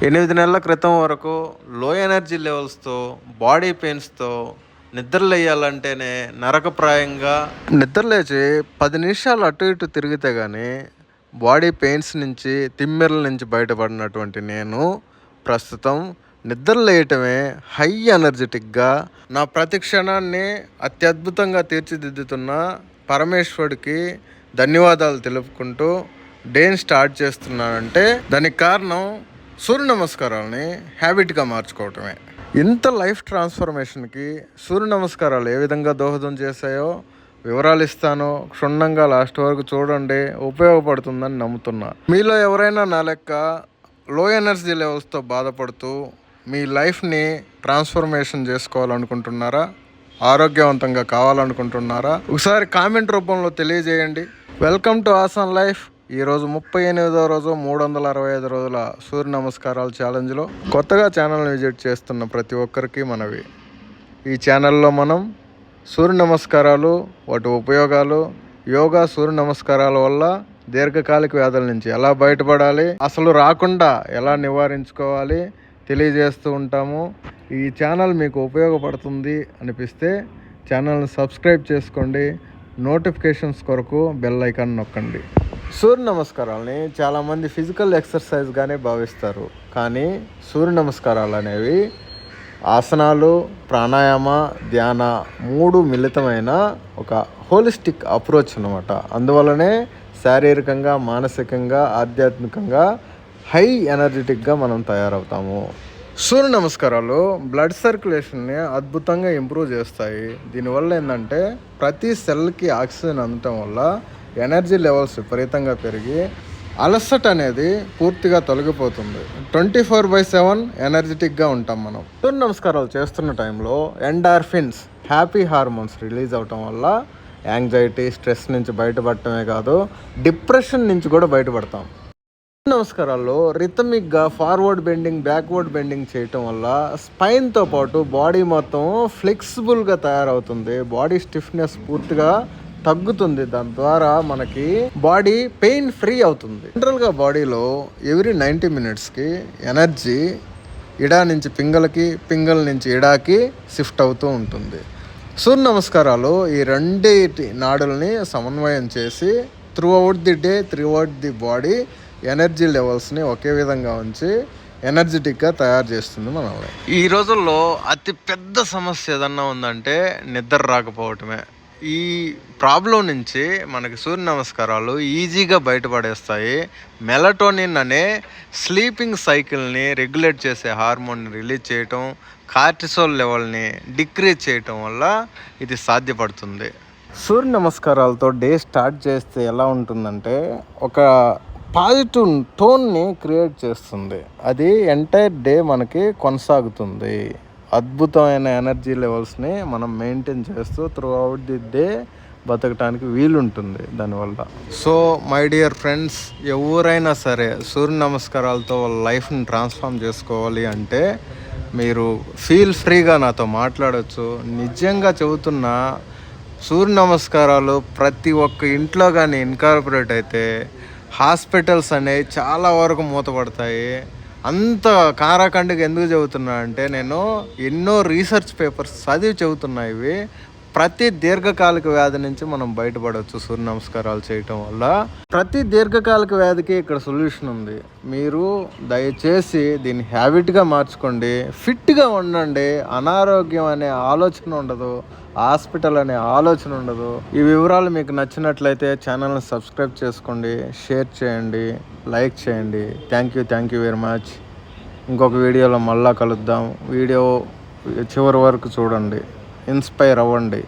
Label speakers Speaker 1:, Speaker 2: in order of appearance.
Speaker 1: ఎనిమిది నెలల క్రితం వరకు లో ఎనర్జీ లెవెల్స్తో బాడీ పెయిన్స్తో నిద్రలేయాలంటేనే నరకప్రాయంగా నిద్రలేచి పది నిమిషాలు అటు ఇటు తిరిగితే కానీ బాడీ పెయిన్స్ నుంచి తిమ్మెరల నుంచి బయటపడినటువంటి నేను ప్రస్తుతం నిద్రలేయటమే హై ఎనర్జెటిక్గా నా ప్రతి క్షణాన్ని అత్యద్భుతంగా తీర్చిదిద్దుతున్న పరమేశ్వరుడికి ధన్యవాదాలు తెలుపుకుంటూ డేని స్టార్ట్ చేస్తున్నానంటే దానికి కారణం సూర్య నమస్కారాలని హ్యాబిట్గా మార్చుకోవటమే. ఇంత లైఫ్ ట్రాన్స్ఫర్మేషన్కి సూర్య నమస్కారాలు ఏ విధంగా దోహదం చేశాయో వివరాలు ఇస్తాను క్షుణ్ణంగా లాస్ట్ వరకు చూడండి. ఉపయోగపడుతుందని నమ్ముతున్నా. మీలో ఎవరైనా నా లెక్క లో ఎనర్జీ లెవెల్స్తో బాధపడుతూ మీ లైఫ్ని ట్రాన్స్ఫర్మేషన్ చేసుకోవాలనుకుంటున్నారా? ఆరోగ్యవంతంగా కావాలనుకుంటున్నారా? ఒకసారి కామెంట్ రూపంలో తెలియజేయండి. Welcome to Asan life. ఈరోజు ముప్పై ఎనిమిదో రోజు మూడు వందల అరవై ఐదు రోజుల సూర్య నమస్కారాలు ఛాలెంజ్లో కొత్తగా ఛానల్ని విజిట్ చేస్తున్న ప్రతి ఒక్కరికి మనవి. ఈ ఛానల్లో మనం సూర్య నమస్కారాలు వాటి ఉపయోగాలు యోగా సూర్య నమస్కారాల వల్ల దీర్ఘకాలిక వ్యాధుల నుంచి ఎలా బయటపడాలి అసలు రాకుండా ఎలా నివారించుకోవాలి తెలియజేస్తూ ఉంటాము. ఈ ఛానల్ మీకు ఉపయోగపడుతుంది అనిపిస్తే ఛానల్ని సబ్స్క్రైబ్ చేసుకోండి. నోటిఫికేషన్స్ కొరకు బెల్ ఐకాన్ నొక్కండి. సూర్య నమస్కారాలని చాలామంది ఫిజికల్ ఎక్సర్సైజ్గానే భావిస్తారు. కానీ సూర్య నమస్కారాలు అనేవి ఆసనాలు ప్రాణాయామ ధ్యాన మూడు మిళితమైన ఒక హోలిస్టిక్ అప్రోచ్ అనమాట అందువల్లనే శారీరకంగా మానసికంగా ఆధ్యాత్మికంగా హై ఎనర్జెటిక్గా మనం తయారవుతాము. సూర్య నమస్కారాలు బ్లడ్ సర్క్యులేషన్ని అద్భుతంగా ఇంప్రూవ్ చేస్తాయి. దీనివల్ల ఏంటంటే ప్రతి సెల్కి ఆక్సిజన్ అందటం వల్ల ఎనర్జీ లెవెల్స్ విపరీతంగా పెరిగి అలసట అనేది పూర్తిగా తొలగిపోతుంది. ట్వంటీ ఫోర్ బై సెవెన్ ఎనర్జెటిక్గా ఉంటాం మనం. సూర్య నమస్కారాలు చేస్తున్న టైంలో ఎండార్ఫిన్స్ హ్యాపీ హార్మోన్స్ రిలీజ్ అవటం వల్ల యాంగ్జైటీ స్ట్రెస్ నుంచి బయటపడటమే కాదు డిప్రెషన్ నుంచి కూడా బయటపడతాం. నమస్కారాల్లో రిథమిక్గా ఫార్వర్డ్ బెండింగ్ బ్యాక్వర్డ్ బెండింగ్ చేయటం వల్ల స్పైన్తో పాటు బాడీ మొత్తం ఫ్లెక్సిబుల్గా తయారవుతుంది. బాడీ స్టిఫ్నెస్ పూర్తిగా తగ్గుతుంది. దాని ద్వారా మనకి బాడీ పెయిన్ ఫ్రీ అవుతుంది. జనరల్గా బాడీలో ఎవ్రీ నైంటీ మినిట్స్కి ఎనర్జీ ఇడా నుంచి పింగళకి పింగళ నుంచి ఇడాకి షిఫ్ట్ అవుతూ ఉంటుంది. సూర్య నమస్కారాలు ఈ రెండింటి నాడుల్ని సమన్వయం చేసి throughout the day throughout the body energy లెవెల్స్ని ఒకే విధంగా ఉంచి ఎనర్జెటిక్గా తయారు చేస్తుంది మనల్ని. ఈ రోజుల్లో అతి పెద్ద సమస్య ఏదన్నా ఉందంటే నిద్ర రాకపోవటమే. ఈ ప్రాబ్లం నుంచి మనకి సూర్య నమస్కారాలు ఈజీగా బయటపడేస్తాయి. మెలటోనిన్ అనే స్లీపింగ్ సైకిల్ని రెగ్యులేట్ చేసే హార్మోన్ని రిలీజ్ చేయటం కార్టిసోల్ లెవెల్ని డిక్రీజ్ చేయటం వల్ల ఇది సాధ్యపడుతుంది. సూర్య నమస్కారాలతో డే స్టార్ట్ చేస్తే ఎలా ఉంటుందంటే ఒక పాజిటివ్ టోన్ని క్రియేట్ చేస్తుంది. అది ఎంటైర్ డే మనకి కొనసాగుతుంది. అద్భుతమైన ఎనర్జీ లెవెల్స్ని మనం మెయింటైన్ చేస్తూ త్రూ అవుట్ ది డే బతకడానికి వీలుంటుంది దానివల్ల. సో మై డియర్ ఫ్రెండ్స్ ఎవరైనా సరే సూర్య నమస్కారాలతో వాళ్ళ లైఫ్ని ట్రాన్స్ఫార్మ్ చేసుకోవాలి అంటే మీరు ఫీల్ ఫ్రీగా నాతో మాట్లాడచ్చు. నిజంగా చెబుతున్నా సూర్య నమస్కారాలు ప్రతి ఒక్క ఇంట్లో కానీ ఇన్కార్పొరేట్ అయితే హాస్పిటల్స్ అనేవి చాలా వరకు మూతపడతాయి. అంత కారాఖండిగా ఎందుకు చెబుతున్నా అంటే నేను ఎన్నో రీసెర్చ్ పేపర్స్ చదివి చెబుతున్నా ఇవి. ప్రతి దీర్ఘకాలిక వ్యాధి నుంచి మనం బయటపడవచ్చు సూర్య నమస్కారాలు చేయటం వల్ల. ప్రతి దీర్ఘకాలిక వ్యాధికి ఇక్కడ సొల్యూషన్ ఉంది. మీరు దయచేసి దీన్ని హ్యాబిట్గా మార్చుకోండి. ఫిట్గా ఉండండి. అనారోగ్యం అనే ఆలోచన ఉండదు. హాస్పిటల్ అనే ఆలోచన ఉండదు. ఈ వివరాలు మీకు నచ్చినట్లయితే ఛానల్ని సబ్స్క్రైబ్ చేసుకోండి షేర్ చేయండి లైక్ చేయండి. Thank you thank you very much ఇంకొక వీడియోలో మళ్ళా కలుద్దాం. వీడియో చివరి వరకు చూడండి. ఇన్స్పైర్ అవ్వండి.